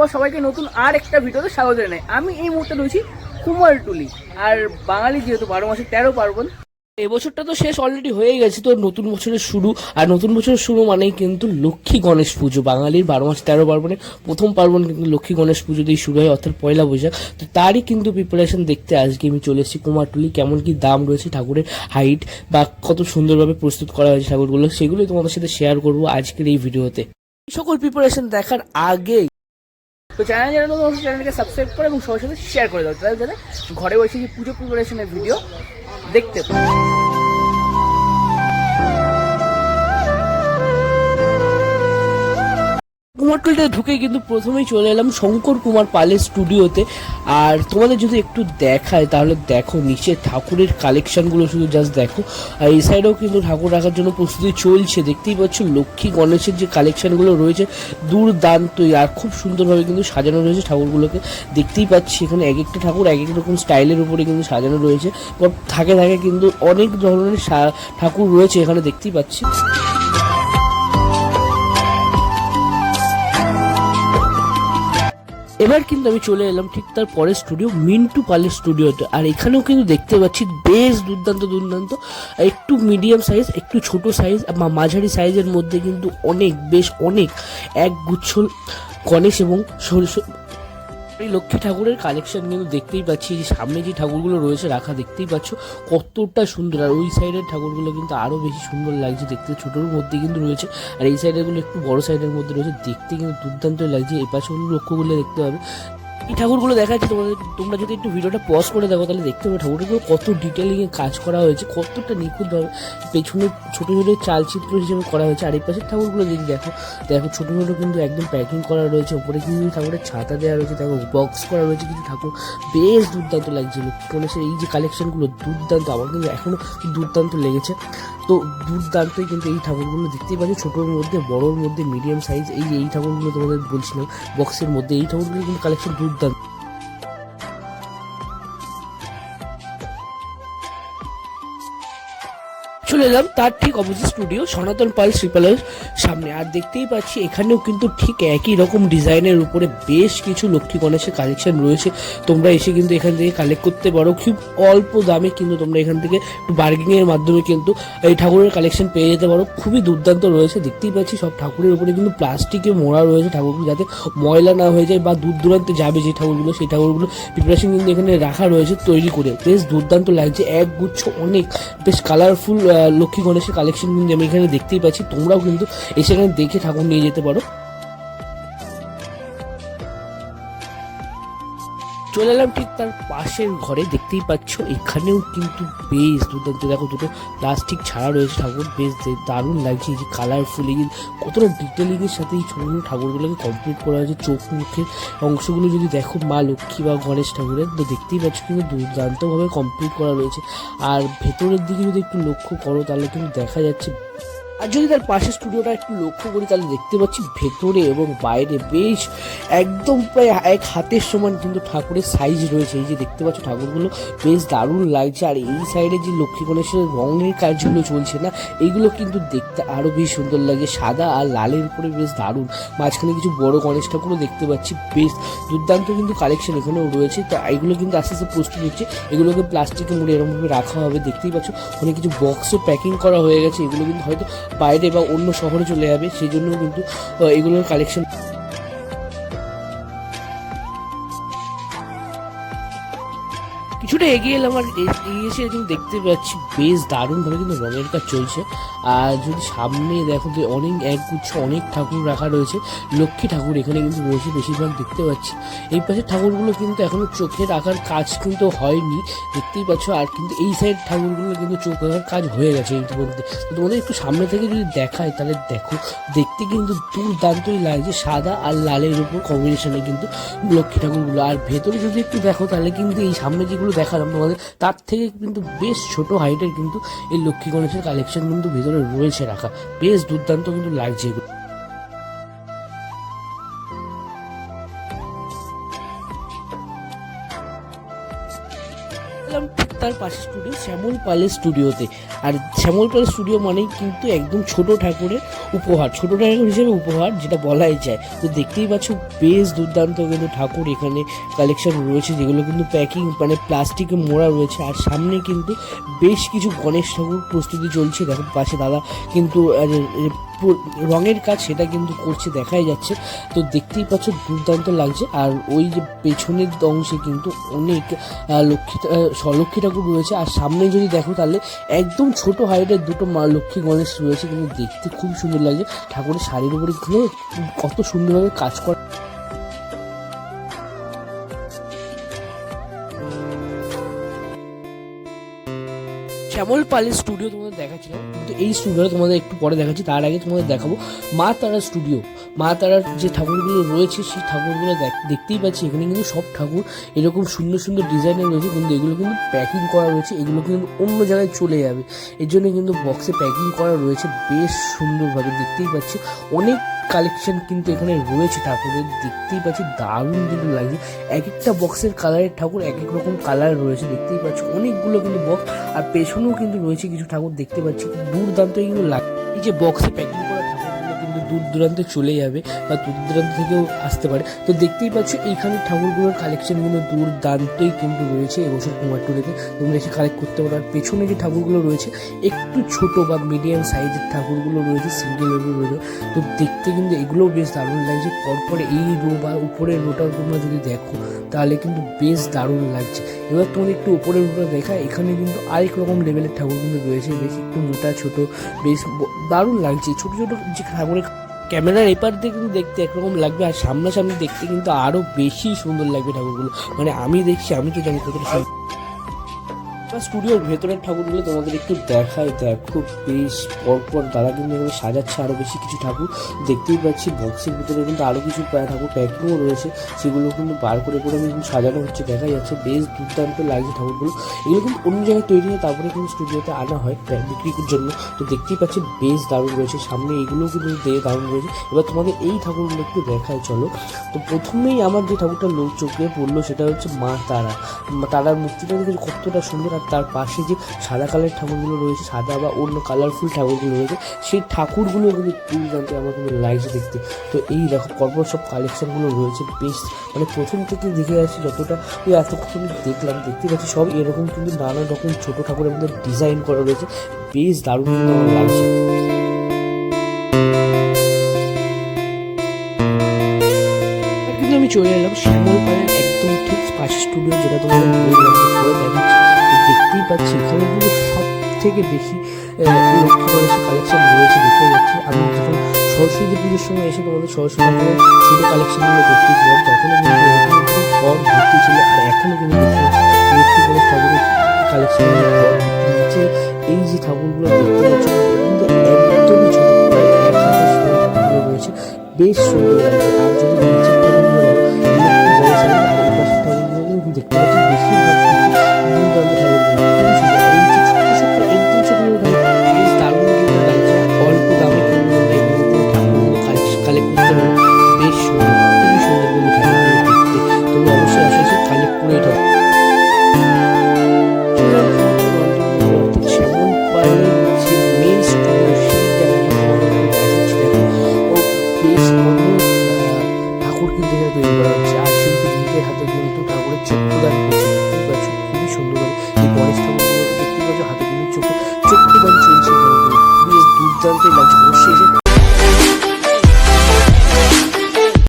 সবার সবাইকে নতুন আর একটা ভিডিওতে স্বাগত জানাই। আমি এই মুহূর্তে রয়েছি কুমারটুলি আর বাঙালি যেহেতু বারো মাসে তেরো পার্বণ, এবছরটা তো শেষ অলরেডি হয়ে গেছে, তো নতুন বছরের শুরু। আর নতুন বছরের শুরু মানেই কিন্তু লক্ষ্মী গণেশ পুজো। বাঙালির বারো মাস তেরো পার্বণে প্রথম পার্বণ কিন্তু লক্ষ্মী গণেশ পুজো দিয়ে শুরু হয়, অর্থাৎ পয়লা বৈশাখ। তো তারই কিন্তু প্রিপারেশন দেখতে আজকে আমি চলে এসেছি কুমারটুলি কেমন কি দাম রয়েছে, ঠাকুরের হাইট বা কত সুন্দরভাবে প্রস্তুত করা হয়েছে ঠাকুরগুলো, সেগুলোই তোমাদের সাথে শেয়ার করব আজকের এই ভিডিওতে। সকল প্রিপারেশন দেখার আগে তো চ্যানেল যারা নতুন চ্যানেলকে সাবস্ক্রাইব করে এবং সবার সাথে শেয়ার করে দাও। তাহলে যাতে ঘরে বসে যে পুজো প্রিপারেশনের ভিডিও দেখতে পাও কুমারটুলিতে ঢুকে কিন্তু প্রথমেই চলে এলাম শঙ্কর কুমার পালের স্টুডিওতে আর তোমাদের যদি একটু দেখায়, তাহলে দেখো, নিচে ঠাকুরের কালেকশনগুলো শুধু জাস্ট দেখো। আর এই সাইডেও কিন্তু ঠাকুর রাখার জন্য প্রস্তুতি চলছে। দেখতেই পাচ্ছ লক্ষ্মী গণেশের যে কালেকশনগুলো রয়েছে দুর্দান্তই আর খুব সুন্দরভাবে কিন্তু সাজানো রয়েছে ঠাকুরগুলোকে। দেখতেই পাচ্ছি এখানে এক একটা ঠাকুর এক এক রকম স্টাইলের উপরে কিন্তু সাজানো রয়েছে। থাকে থাকে কিন্তু অনেক ধরনের ঠাকুর রয়েছে এখানে দেখতেই পাচ্ছি। এবার কিন্তু আমি চলে এলাম ঠিক তার পরের স্টুডিও মিন্টু পালের স্টুডিওতে আর এখানেও কিন্তু দেখতে পাচ্ছি বেশ দুর্দান্ত দুর্দান্ত একটু মিডিয়াম সাইজ একটু ছোট সাইজ বা মাঝারি সাইজের মধ্যে কিন্তু অনেক, বেশ অনেক এক গুচ্ছ গণেশ এবং এই লক্ষ্মী ঠাকুরের কালেকশন কিন্তু দেখতেই পাচ্ছি যে সামনে যে ঠাকুরগুলো রয়েছে রাখা দেখতেই পাচ্ছ, কতটা সুন্দর। আর ওই সাইডের ঠাকুরগুলো কিন্তু আরও বেশি সুন্দর লাগছে দেখতে, ছোটোর মধ্যে কিন্তু রয়েছে। আর এই সাইডেরগুলো একটু বড় সাইডের মধ্যে রয়েছে, দেখতে কিন্তু দুর্দান্ত লাগছে। এই পাশে লক্ষ্যগুলো লক্ষ্য দেখতে পাবে। এই ঠাকুরগুলো দেখা যাচ্ছে তোমাদের তোমরা যদি একটু ভিডিওটা পজ করে দেখো, তাহলে দেখতে পাবে ঠাকুরগুলো কত ডিটেলিং এ কাজ করা হয়েছে, কতটা নিখুঁতভাবে পেছনে ছোট ছোট চালচিত্র হিসেবে করা হয়েছে। আর এই পাশের ঠাকুরগুলো যদি দেখো দেখো ছোট ছোট কিন্তু একদম প্যাকিং করা রয়েছে, উপরে কিন্তু ঠাকুরের ছাতা দেওয়া রয়েছে, দেখো বক্স করা রয়েছে কিন্তু ঠাকুর। বেশ দুর্দান্ত লাগছে লক্ষ্মী গণেশের এই যে কালেকশনগুলো দুর্দান্ত, আমার কিন্তু এখনও দুর্দান্ত লেগেছে। তো দুর্দান্তই কিন্তু এই ঠাকুরগুলো দেখতেই পাচ্ছি, ছোটোর মধ্যে, বড়োর মধ্যে মিডিয়াম সাইজ এই এই ঠাকুরগুলো তোমাদের বলছিলাম বক্সের মধ্যে, এই ঠাকুরগুলো কিন্তু কালেকশন দুর্দান্ত отдан চলে এলাম তার ঠিক অপোজিট স্টুডিও সনাতন পাল শ্রীপালের সামনে। আর দেখতেই পাচ্ছি এখানেও কিন্তু ঠিক একই রকম ডিজাইনের উপরে বেশ কিছু লক্ষ্মী গণেশের কালেকশন রয়েছে। তোমরা এসে কিন্তু এখান থেকে কালেক্ট করতে পারো। খুব অল্প দামে কিন্তু তোমরা এখান থেকে একটু বার্গিং এর মাধ্যমে কিন্তু এই ঠাকুরের কালেকশন পেয়ে যেতে পারো। খুবই দুর্দান্ত রয়েছে। দেখতেই পাচ্ছি সব ঠাকুরের উপরে কিন্তু প্লাস্টিকে মোড়া রয়েছে ঠাকুরগুলো, যাতে ময়লা না হয়ে যায় বা দূর দূরান্তে যাবে যে ঠাকুরগুলো, সেই ঠাকুরগুলো প্রিপারেশন কিন্তু এখানে রাখা রয়েছে তৈরি করে। বেশ দুর্দান্ত লাগছে। এক গুচ্ছ অনেক, বেশ কালারফুল লক্ষ্মী গণেশের কালেকশন কিন্তু আমি এখানে দেখতেই পাচ্ছি। তোমরাও কিন্তু এসে এখানে দেখে ঠাকুর নিয়ে যেতে পারো। চলে এলাম ঠিক তার পাশের ঘরে, দেখতেই পাচ্ছ এখানেও কিন্তু বেশ দুর্দান্ত। দেখো দুটো প্লাস্টিক ছাড়া রয়েছে ঠাকুর, বেশ দারুণ লাগছে যে কালারফুল এই কতটা ডিটেলিং এর সাথে এই ছোট ছোট ঠাকুরগুলোকে কমপ্লিট করা হয়েছে চোখ মুখের অংশগুলো যদি দেখো, মা লক্ষ্মী বা গণেশ ঠাকুরের, তো দেখতেই পাচ্ছ কিন্তু দুর্দান্তভাবে কমপ্লিট করা রয়েছে। আর ভেতরের দিকে যদি একটু লক্ষ্য করো, তাহলে কিন্তু দেখা যাচ্ছে আর যদি তার পাশের স্টুডিওটা একটু লক্ষ্য করি, তাহলে দেখতে পাচ্ছি ভেতরে এবং বাইরে বেশ একদম প্রায় এক হাতের সমান কিন্তু ঠাকুরের সাইজ রয়েছে। এই যে দেখতে পাচ্ছ ঠাকুরগুলো বেশ দারুণ লাগছে। আর এই সাইডে যে লক্ষ্মী গণেশের রঙের কাজগুলো চলছে না, এইগুলো কিন্তু দেখতে আরও বেশ সুন্দর লাগে। সাদা আর লালের উপরে বেশ দারুণ। মাঝখানে কিছু বড় গণেশ ঠাকুরও দেখতে পাচ্ছি। বেশ দুর্দান্ত কিন্তু কালেকশন এখানেও রয়েছে। তো এগুলো কিন্তু আস্তে আস্তে প্রস্তুত হচ্ছে এগুলোকে প্লাস্টিকে মুড়ে এরকমভাবে রাখা হবে। দেখতেই পাচ্ছ, অনেক কিছু বক্সে প্যাকিং করা হয়ে গেছে। এগুলো কিন্তু হয়তো বাইরে বা অন্য শহরে চলে যাবে সেই জন্য কিন্তু এগুলোর কালেকশন কিছুটা এগিয়ে এলাম আর এগিয়ে এসে কিন্তু দেখতে পাচ্ছি বেশ দারুণভাবে কিন্তু রঙের কাজ চলছে। আর যদি সামনে দেখো যে অনেক একগুচ্ছ অনেক ঠাকুর রাখা রয়েছে, লক্ষ্মী ঠাকুর এখানে কিন্তু রয়েছে বেশিরভাগ দেখতে পাচ্ছি। এই পাশের ঠাকুরগুলো কিন্তু এখনও চোখে রাখার কাজ কিন্তু হয়নি, দেখতেই পাচ্ছ। আর কিন্তু এই সাইড ঠাকুরগুলো কিন্তু চোখ রাখার কাজ হয়ে গেছে ইতিমধ্যে। তোমাদের একটু সামনে থেকে যদি দেখায়, তাহলে দেখো, দেখতে কিন্তু দুর্দান্তই লাগছে সাদা আর লালের উপর কম্বিনেশনে কিন্তু লক্ষ্মী ঠাকুরগুলো। আর ভেতরে যদি একটু দেখো, তাহলে কিন্তু এই সামনে যেগুলো দেখালাম তোমাদের। তার থেকে কিন্তু বেশ ছোট হাইটের কিন্তু এই লক্ষ্মী গণেশের কালেকশন কিন্তু ভেতরে রয়েছে রাখা। বেশ দুর্দান্ত কিন্তু লাগছে এগুলো। তার পাশে স্টুডিও শ্যামল পালের স্টুডিওতে আর শ্যামল পালের স্টুডিও মানেই কিন্তু একদম ছোট ঠাকুরের উপহার, ছোট ঠাকুর হিসেবে উপহার যেটা বলাই যায়। তো দেখতেই পাচ্ছ, বেশ দুর্দান্ত কিন্তু ঠাকুর এখানে কালেকশন রয়েছে, যেগুলো কিন্তু প্যাকিং মানে প্লাস্টিকে মোড়া রয়েছে। আর সামনে কিন্তু বেশ কিছু গণেশ ঠাকুর প্রস্তুতি চলছে। দেখো, পাশে দাদা কিন্তু রঙের কাজ সেটা কিন্তু করছে, দেখাই যাচ্ছে। তো দেখতেই পাচ্ছ দুর্দান্ত লাগছে। আর ওই যে পেছনের অংশে কিন্তু অনেক লক্ষ্মী স্বলক্ষ্মী লক্ষ্মী ঠাকুর রয়েছে। আর সামনে যদি দেখো তাহলে একদম ছোট হাইটের দুটো মা লক্ষ্মী গণেশ রয়েছে কিন্তু দেখতে খুব সুন্দর লাগছে। ঠাকুরের শাড়ির উপরে ঘুরে কত সুন্দরভাবে কাজ করা শ্যামল পালের স্টুডিও তোমাদের দেখাচ্ছিলাম, কিন্তু এই স্টুডিওটা তোমাদের একটু পরে দেখাচ্ছি, তার আগে তোমাদের দেখাবো মা তারা স্টুডিও মা তারার যে ঠাকুরগুলো রয়েছে, সেই ঠাকুরগুলো দেখ- দেখতেই পাচ্ছি, এখানে কিন্তু সব ঠাকুর, এরকম সুন্দর সুন্দর ডিজাইনের রয়েছে, কিন্তু এগুলো কিন্তু প্যাকিং করা রয়েছে, এগুলো কিন্তু অন্য জায়গায় চলে যাবে। এর জন্য কিন্তু বক্সে প্যাকিং করা রয়েছে, বেশ সুন্দরভাবে, দেখতেই পাচ্ছি, অনেক কালেকশন কিন্তু এখানে রয়েছে। ঠাকুরের দেখতেই পাচ্ছি, দারুণ কিন্তু লাগছে। এক একটা বক্সের কালারের ঠাকুর এক এক রকম কালার রয়েছে, দেখতেই পাচ্ছি। অনেকগুলো কিন্তু বক্স আর পেছনেও কিন্তু রয়েছে কিছু ঠাকুর, দেখতে পাচ্ছি। দুর্দান্ত কিন্তু লাগে এই যে বক্সে প্যাকিং দূর দূরান্তে চলে যাবে বা দূর দূরান্ত থেকেও আসতে পারে। তো দেখতেই পাচ্ছ, এইখানে ঠাকুরগুলোর কালেকশনগুলো দুর্দান্তই কিন্তু রয়েছে এবছর কুমারটুলিতে তোমরা এসে কালেক্ট করতে পারো। আর পেছনে যে ঠাকুরগুলো রয়েছে, একটু ছোট বা মিডিয়াম সাইজের ঠাকুরগুলো রয়েছে সিঙ্গেল রয়েছে। তো দেখতে কিন্তু এগুলোও বেশ দারুণ লাগছে। পরপর এই রো বা উপরের রোটা তোমরা যদি দেখো, তাহলে কিন্তু বেশ দারুণ লাগছে। এবার তোমাদের একটু উপরের রোটা দেখা এখানে কিন্তু আরেক রকম লেভেলের ঠাকুর কিন্তু রয়েছে। বেশ একটু মোটা, ছোট, বেশ দারুণ লাগছে। ছোট ছোট যে ঠাকুরের ক্যামেরার এপার দিয়ে কিন্তু দেখতে একরকম লাগবে আর সামনাসামনি দেখতে কিন্তু আরও বেশি সুন্দর লাগবে ঠাকুরগুলো। মানে আমি দেখছি, আমি তো জানি কতটা স্টুডিওর ভেতরের ঠাকুরগুলো তোমাদের একটু দেখাই। দেখো, বেশ, পরপর দাদা কিন্তু এখানে সাজাচ্ছে আরও বেশি কিছু ঠাকুর। দেখতেই পাচ্ছি, বক্সের ভিতরে কিন্তু আরও কিছু ঠাকুর প্যাকিংও রয়েছে। সেগুলো কিন্তু বার করে করে আমি কিন্তু সাজানো হচ্ছে, দেখা যাচ্ছে বেশ দুর্দান্ত লাগছে ঠাকুরগুলো। এগুলো কিন্তু অন্য জায়গায় তৈরি হয়, তারপরে কিন্তু স্টুডিওতে আনা হয় বিক্রির জন্য। তো দেখতেই পাচ্ছি বেশ দারুণ রয়েছে, সামনে এগুলোও কিন্তু দিয়ে দারুণ রয়েছে। এবার তোমাদের এই ঠাকুরগুলো একটু দেখায় চলো। তো প্রথমেই আমার যে ঠাকুরটা লোক চোখে পড়ল, সেটা হচ্ছে মা তারা। তারার মূর্তিটা দেখে কতটা সুন্দর আর তার পাশে যে সাদা কালারের ঠাকুরগুলো রয়েছে, সাদা বা অন্য কালারফুল ঠাকুরগুলো রয়েছে, সেই ঠাকুরগুলো কিন্তু দুর্দান্ত আমার কিন্তু লাগছে দেখতে। তো এই দেখো, পরপর সব কালেকশনগুলো রয়েছে, বেশ। মানে প্রথম থেকে দেখে আসছি যতটা, ওই এতক্ষণ দেখলাম। দেখতে পাচ্ছি সব এরকম কিন্তু নানা রকম ছোট ঠাকুরের মধ্যে ডিজাইন করা রয়েছে। বেশ দারুণ কিন্তু আমার লাগছে। আমি চলে এলাম শ্যামল পাড়ের একদম ঠিক পাশে স্টুডিও যেটা তোমাদের পাচ্ছি। এখানে সব থেকে বেশি লক্ষ্মী গণেশের কালেকশন রয়েছে দেখতে যাচ্ছি আমি যখন সরস্বতী পুজোর সময় এসে তোমাদের সরস্বতী ঠাকুরের ছোটো কালেকশনগুলো দেখতেছিলাম তখনও কিন্তু কিন্তু ভর্তি ছিল। আর এখনও কিন্তু লক্ষ্মী গণেশ ঠাকুরের ভর্তি নিচে এই যে ঠাকুরগুলো দেখতে পাচ্ছ কিন্তু একদমই ছোটো রয়েছে। বেশ সুন্দর লাগছে।